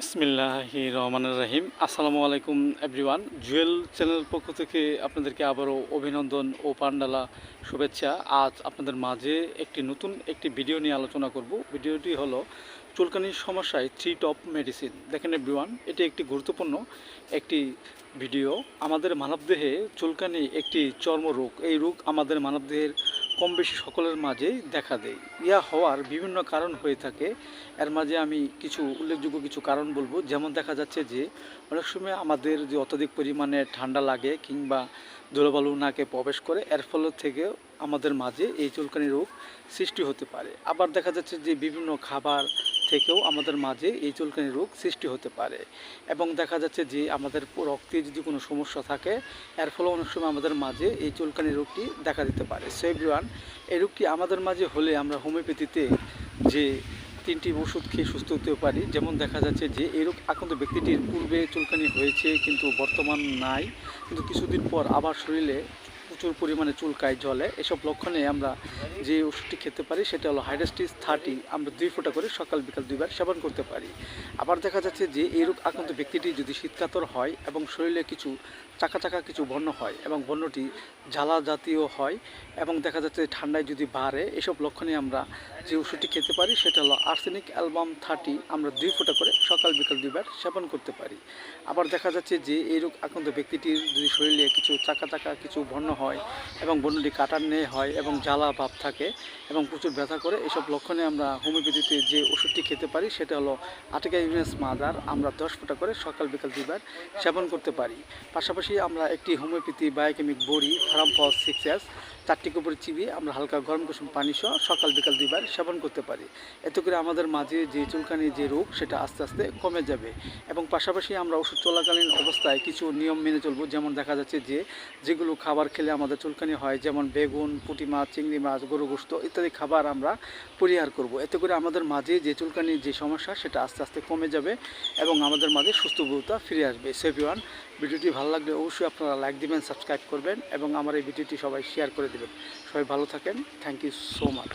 বিসমিল্লাহি রহমানুর রাহিম। আসসালামু আলাইকুম, এভরিওয়ান। জুয়েল চ্যানেল পক্ষ থেকে আপনাদেরকে আবারও অভিনন্দন ও পান্ডালা শুভেচ্ছা। আজ আপনাদের মাঝে একটি নতুন একটি ভিডিও নিয়ে আলোচনা করব। ভিডিওটি হলো চুলকানির সমস্যায় থ্রি টপ মেডিসিন। দেখেন এভরিওয়ান, এটি একটি গুরুত্বপূর্ণ একটি ভিডিও। আমাদের মানবদেহে চুলকানি একটি চর্মরোগ। এই রোগ আমাদের মানবদেহের কম বেশি সকলের মাঝেই দেখা দেয় ইয়া হওয়ার বিভিন্ন কারণ হয়ে থাকে। এর মাঝে আমি কিছু উল্লেখযোগ্য কিছু কারণ বলব। যেমন দেখা যাচ্ছে যে, অনেক সময় আমাদের যে অত্যধিক পরিমাণে ঠান্ডা লাগে কিংবা ধুলোবালু নাকে প্রবেশ করে, এর ফল থেকে আমাদের মাঝে এই চুলকানি রোগ সৃষ্টি হতে পারে। আবার দেখা যাচ্ছে যে বিভিন্ন খাবার থেকেও আমাদের মাঝে এই চুলকানি রোগ সৃষ্টি হতে পারে। এবং দেখা যাচ্ছে যে আমাদের রক্তে যদি কোনো সমস্যা থাকে, এর ফলে অনেক সময় আমাদের মাঝে এই চুলকানি রোগটি দেখা দিতে পারে। সো এভরিওয়ান, এই রোগটি আমাদের মাঝে হলে আমরা হোমিওপ্যাথিতে যে তিনটি ওষুধ খেয়ে সুস্থ হতে পারি। যেমন দেখা যাচ্ছে যে এই রোগ আক্রান্ত ব্যক্তিটির পূর্বে চুলকানি হয়েছে কিন্তু বর্তমান নাই। কিন্তু কিছুদিন পর আবার শরীরে প্রচুর পরিমাণে চুলকায় জলে এসব লক্ষণে আমরা যে ওষুধটি খেতে পারি, সেটা হলো হাইড্রাস্টিস থার্টি আমরা দুই ফোঁটা করে সকাল বিকাল দুইবার সেবন করতে পারি। আবার দেখা যাচ্ছে যে এই রোগ আক্রান্ত ব্যক্তিটি যদি শীতকাতর হয় এবং শরীরে কিছু চাকা চাকা কিছু বন্য হয় এবং বন্যটি জ্বালা জাতীয় হয় এবং দেখা যাচ্ছে ঠান্ডায় যদি বাড়ে, এসব লক্ষণে আমরা যে ওষুধটি খেতে পারি, সেটা হলো আর্সেনিক অ্যালবাম থার্টি আমরা দুই ফোঁটা করে সকাল বিকাল দুইবার সেবন করতে পারি। আবার দেখা যাচ্ছে যে এই রোগ আক্রান্ত ব্যক্তিটির যদি শরীরে কিছু চাকা চাকা কিছু বন্য হয় এবং বন্যটি কাটার নেই হয় এবং জ্বালা ভাব থাকে এবং প্রচুর ব্যথা করে। এসব লক্ষণে আমরা হোমিওপ্যাথিতে যে ওষুধটি খেতে পারি সেটা হলো আটিকা ইউনেস মাদার। আমরা দশ ফোঁটা করে সকাল, বিকাল দুইবার সেবন করতে পারি। পাশাপাশি আমরা একটি হোমিওপ্যাথি বায়োকেমিক বড়ি ফার্ম ফস সিক্স এস চারটি উপরে চিবিয়ে আমরা হালকা গরম কুসুম পানি সহ সকাল, বিকাল দুইবার সেবন করতে পারি। এতে করে আমাদের মাঝে যে চুলকানি, যে রোগ সেটা আস্তে আস্তে কমে যাবে এবং পাশাপাশি আমরা ওষুধ চলাকালীন অবস্থায় কিছু নিয়ম মেনে চলবো। যেমন দেখা যাচ্ছে যে যেগুলো খাবার খেলে আমাদের চুলকানি হয়, যেমন বেগুন, পুঁটি মাছ, চিংড়ি মাছ, গরু গোস্ত ইত্যাদি খাবার আমরা পরিহার করব। এতে করে আমাদের মাঝে যে চুলকানির যে সমস্যা, সেটা আস্তে আস্তে কমে যাবে এবং আমাদের মাঝে সুস্থবোধতা ফিরে আসবে। সেভিওয়ান ভিডিওটি ভালো লাগলে অবশ্যই আপনারা লাইক দিবেন সাবস্ক্রাইব করবেন এবং আমার এই ভিডিওটি সবাই শেয়ার করে দেবেন। সবাই ভালো থাকেন। Thank you so much